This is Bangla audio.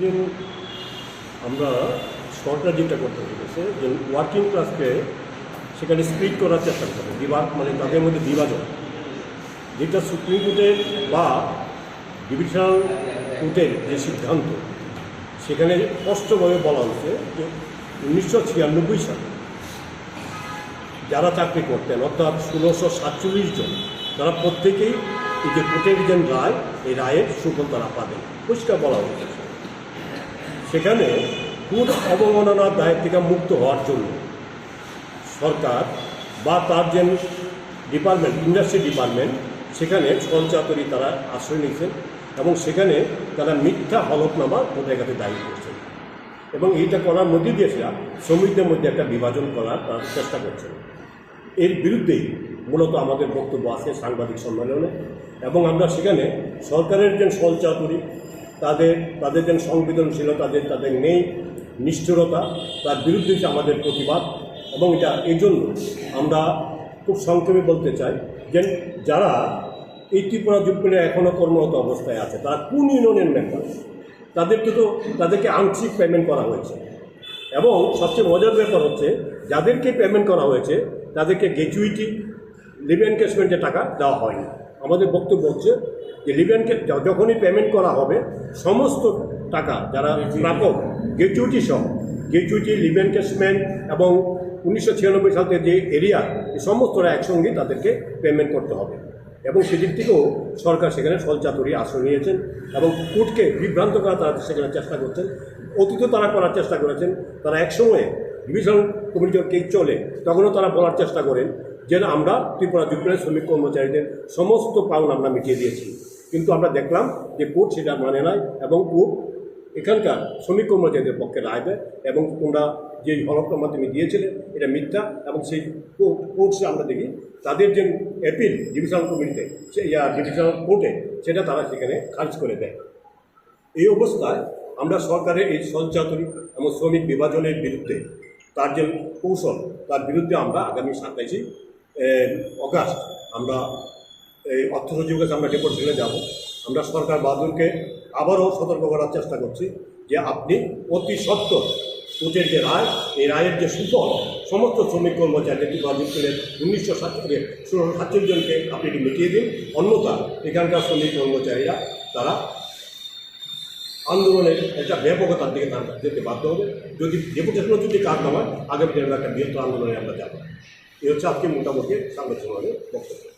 যে আমরা সরকার যেটা করতে চলেছে যে ওয়ার্কিং ক্লাসকে সেখানে স্প্লিট করার চেষ্টা করে বিভাগ মানে তাদের মধ্যে বিভাজন যেটা সুপ্রিম কোর্টের বা ডিভিশনাল কোর্টের যে সিদ্ধান্ত, সেখানে স্পষ্টভাবে বলা হয়েছে যে উনিশশো ছিয়ানব্বই সালে যারা চাকরি করতেন, অর্থাৎ ষোলোশো সাতচল্লিশ জন, তারা প্রত্যেকেই এই যে যে রায়, এই রায়ের সুফল তারা পাবেন। পরিষ্কার বলা হয়েছে। সেখানে কোর্ট অবমাননার দায়ের থেকে মুক্ত হওয়ার জন্য সরকার বা তার যে ডিপার্টমেন্ট, ইন্ডাস্ট্রি ডিপার্টমেন্ট, সেখানে সঞ্চাতরি তারা আশ্রয় নিয়েছেন এবং সেখানে তারা মিথ্যা হলফনামা কাছে দায়ী করছেন। এবং এইটা করার মধ্যে দিয়ে শ্রমিকদের মধ্যে একটা বিভাজন করার তারা চেষ্টা করছেন। এর বিরুদ্ধেই মূলত আমাদের বক্তব্য আছে সাংবাদিক সম্মেলনে এবং আমরা সেখানে সরকারের যে সঞ্চাতুরি তাদের তাদের যেন সংবেদনশীলতা যে তাদের নেই, নিষ্ঠুরতা, তার বিরুদ্ধে যে আমাদের প্রতিবাদ, এবং এটা এই জন্য আমরা খুব সংক্ষেপে বলতে চাই যে যারা এই ত্রিপুরা জুটমিলে এখনও কর্মরত অবস্থায় আছে, তারা কোন ইউনিয়নের মেম্বার তাদেরকে তো, তাদেরকে আংশিক পেমেন্ট করা হয়েছে। এবং সবচেয়ে মজার ব্যাপার হচ্ছে, যাদেরকে পেমেন্ট করা হয়েছে, তাদেরকে গ্র্যাচুইটি লিভ এনকেসমেন্টের টাকা দেওয়া হয়নি। আমাদের বক্তব্য হচ্ছে যে লিভ এনকে যখনই পেমেন্ট করা হবে সমস্ত টাকা যারা প্রাপক গ্র্যাচুইটি সহ গ্র্যাচুইটি লিভ এনকেসমেন্ট এবং উনিশশো ছিয়ানব্বই সাল থেকে যে এরিয়া এই সমস্তরা একসঙ্গে তাদেরকে পেমেন্ট করতে হবে। এবং সেদিক থেকেও সরকার সেখানে সলচাতুরি আশ্রয় নিয়েছেন এবং কোর্টকে বিভ্রান্ত করা তারা সেখানে চেষ্টা করছেন। অতীত তারা করার চেষ্টা করেছেন তারা একসময়ে ডিভিশন কমিটি কেস চলে তখনও তারা বলার চেষ্টা করেন যে না, আমরা ত্রিপুরা যুক্তরাজ্যের শ্রমিক কর্মচারীদের সমস্ত পাউন আমরা মিটিয়ে দিয়েছি। কিন্তু আমরা দেখলাম যে কোর্ট সেটা মানে নাই এবং কোর্ট এখানকার শ্রমিক কর্মচারীদের পক্ষে রায় দেয় এবং তোমরা যে হলফটার মাধ্যমে দিয়েছিলে এটা মিথ্যা এবং সেই কোর্টসে আমরা দেখি তাদের যে অ্যাপিল ডিভিশনাল কমিটিতে সে ইয়া ডিভিশনাল কোর্টে সেটা তারা সেখানে খারিজ করে দেয়। এই অবস্থায় আমরা সরকারের এই সঞ্চাতনী এবং শ্রমিক বিভাজনের বিরুদ্ধে তার যে কৌশল তার বিরুদ্ধে আমরা আগামী সাতাইশে অগাস্ট আমরা এই অর্থ সচিবের কাছে আমরা ডেপুটেশনে যাব। আমরা সরকার বাদুরকে আবারও সতর্ক করার চেষ্টা করছি যে আপনি অতি সত্তর কোর্টের যে রায়, এই রায়ের যে সুফল, সমস্ত শ্রমিক কর্মচারী বাজুকের উনিশশো সাতচল্লিশ ষোলোশো সাতচল্লিশ জনকে আপনি এটি মিটিয়ে দিন। অন্যথা এখানকার শ্রমিক কর্মচারীরা তারা আন্দোলনের একটা ব্যাপকতার দিকে তারা যেতে বাধ্য হবে। যদি ডেপুটেশনও যদি কাজ না হয়, আগামী দিনে একটা বৃহত্তর আন্দোলনে আমরা যাব। এই হচ্ছে আজকে মোটামুটি সাংবাদিক সমাজের বক্তব্য।